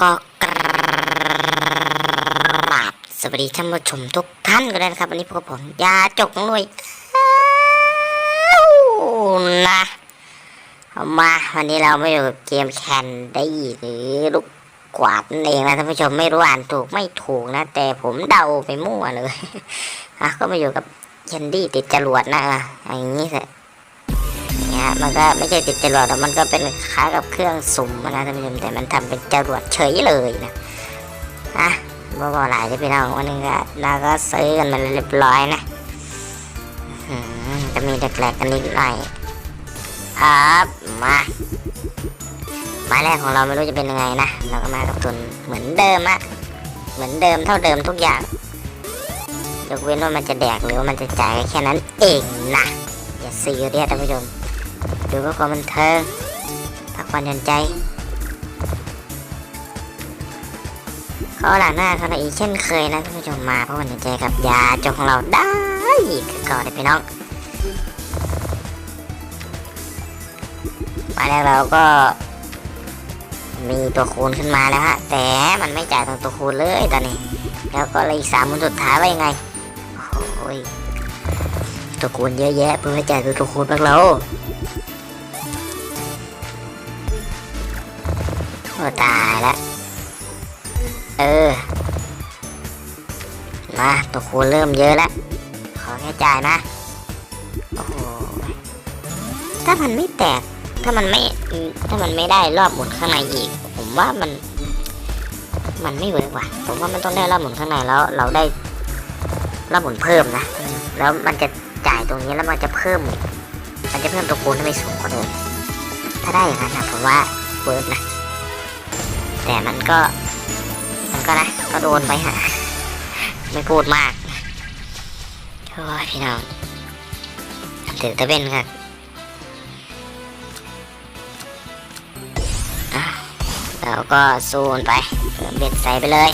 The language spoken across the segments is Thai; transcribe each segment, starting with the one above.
ก็กราบสวัสดีท่านผู้ชมทุกท่านกันเลยนะครับ วันนี้พวกผมยาจกหน่วยนะมาวันนี้เราไม่อยู่กับเกมแคนดี้หรือลูกกวาดนั่นเองนะท่านผู้ชมไม่รู้อ่านถูกไม่ถูกนะ แต่ผมเดาไปมั่วเลยอะก็มาอยู่กับแคนดี้ติดจรวดนะอะอย่างนี้สิเนี่ยมันก็ไม่ใช่ติดจรวดแต่มันก็เป็นคล้ายกับเครื่องสุ่มนะท่านผู้ชมแต่มันทำเป็นจรวดเฉยเลยนะอะบ่บ่หลายจะไปน้องวันนี้ก็เราก็ซื้อกันมาเรียบร้อยนะจะมีแหลกๆกันนิดหน่อยครับมาไม้แรกของเราไม่รู้จะเป็นยังไงนะ เราก็มากับทุนเหมือนเดิมอะเหมือนเดิมเท่าเดิมทุกอย่าง ยกเว้นว่ามันจะแดกหรือว่ามันจะจ่ายแค่นั้นเองนะ อย่าซีเรียสท่านผู้ชม ดูเพื่อความบันเทิงพักผ่อนหย่อนใจขอหลังหน้าเขาอีกเช่นเคยนะท่านผู้ชมมาเพราะวันหย่อนใจกับยาจกของเราได้คือก่อนเลยพี่น้องมาแล้วเราก็ มีตัวคูณขึ้นมาแล้วฮะ แต่มันไม่จ่ายตรงตัวคูณเลยตอนนี้ แล้วก็เลยอีกสามมูลสุดท้ายว่ายังไงโอ้ยตัวคูณเยอะแยะเพื่อจ่ายตัวคูณพวกเรา อ้ตายละเออ มาตัวคูณเริ่มเยอะแล้ว ขอแค่จ่ายนะ โอ้โห ถ้ามันไม่แตก ถ้ามันไม่ ถ้ามันไม่ได้รอบหมุนข้างในอีก ผมว่ามัน มันไม่เวิร์กว่ะ ผมว่ามันต้องได้รอบหมุนข้างในแล้ว เราได้รอบหมุนเพิ่มนะ แล้วมันจะจ่ายตรงนี้แล้วมันจะเพิ่ม มันจะเพิ่มตัวคูณให้ไปสูงกว่าเดิมถ้าได้อย่างนั้นนะผมว่าเวิร์กนะ แต่มันก็ มันก็นะ ก็โดนไปฮะ ไม่พูดมากโอ้ยพี่น้องถือตะเป็นครับเราก็ซูนไปเพิ่มเบ็ดใส่ไปเลย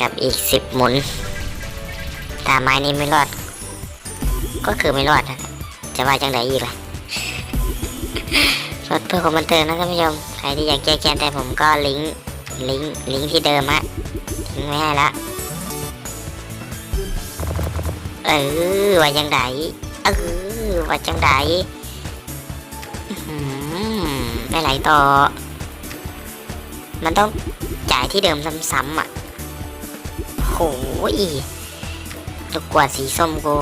กับอีกสิบหมุนถ้าไม้นี้ไม่รอด ก็คือไม่รอดนะจะว่าจังไดอีกล่ะ รถเพื่อความบันเทิงนะท่านผู้ชมใครที่อยากแก้แค้นแต่ผมก็ลิงก์ลิงก์ลิงก์ที่เดิมฮะทิ้งไว้ให้ละเออว่าจังไดเออว่าจังไดอื้อหือไม่ไหลต่อ มันต้องจ่ายที่เดิมซ้ำๆอะโหยลูกกวาดสีส้มกู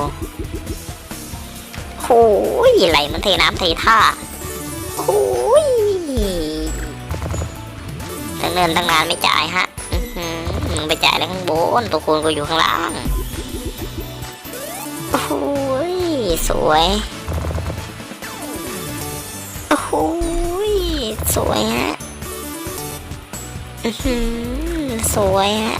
โหยไหลมันเทน้ำเทท่า โหยตั้งเนินตั้งนานไม่จ่ายฮะอือหือมึงไปจ่ายแล้วข้างบนตัวคูณกูอยู่ข้างล่างโอ้ยสวยโอ้ยสวยฮะอือหือสวยฮะ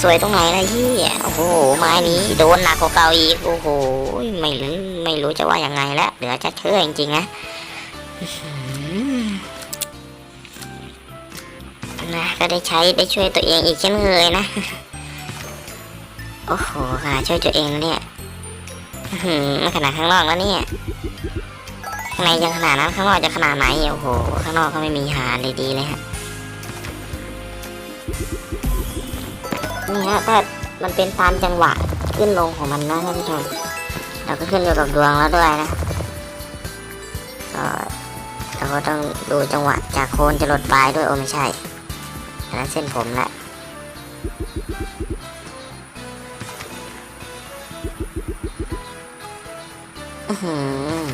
สวยตรงไหนล่ะพี่โอ้โหไม้นี้โดนหนักกว่าเก่าอีก โอ้โห ไม่รู้ไม่รู้จะว่ายังไงแล้วเดี๋ยวจะเชื่อจริงๆนะนะก็ได้ใช้ได้ช่วยตัวเองอีกเช่นเคยนะ โอ้โหค่ะช่วยตัวเองเนี่ยหือขนาดข้างนอกแล้วเนี่ยข้างในยังขนาดนั้นข้างนอกจะขนาดไหนโอ้โหข้างนอกก็ไม่มีหาเลยดีเลยฮะ นี่ฮะถ้ามันเป็นตามจังหวะขึ้นลงของมันนะท่านผู้ชมเราก็ขึ้นอยู่กับดวงแล้วด้วยนะก็เราก็ต้องดูจังหวะจากโคนจะหลดปลายด้วยโอ้ไม่ใช่อันนั้นเส้นผมละอือหือ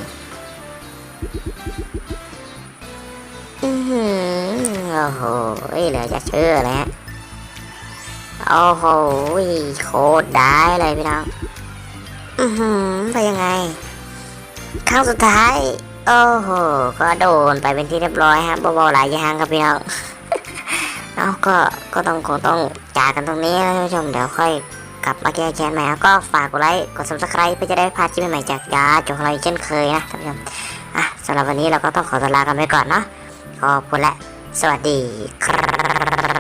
อือหือโอ้โหเหลือจะเชื่อเลยฮะ โอ้โหโคตรได้เลยพี่น้อง อือหือไปยังไงครั้งสุดท้าย โอ้โห ก็โดนไปเป็นที่เรียบร้อยฮะเบาๆหลายยางครับพี่น้องเอาก็ ก็ต้องคงต้องจากกันตรงนี้นะท่านผู้ชม เดี๋ยวค่อยกลับมาแก้แค้นใหม่แล้วก็ฝากกดไลค์ กด subscribe เพื่อจะได้พาดคลิปใหม่ๆจากยาจของเราอีกเช่นเคยนะท่านผู้ชม อะสำหรับวันนี้เราก็ต้องขอตัวลากันไปก่อนเนาะขอบคุณและ สวัสดีครับ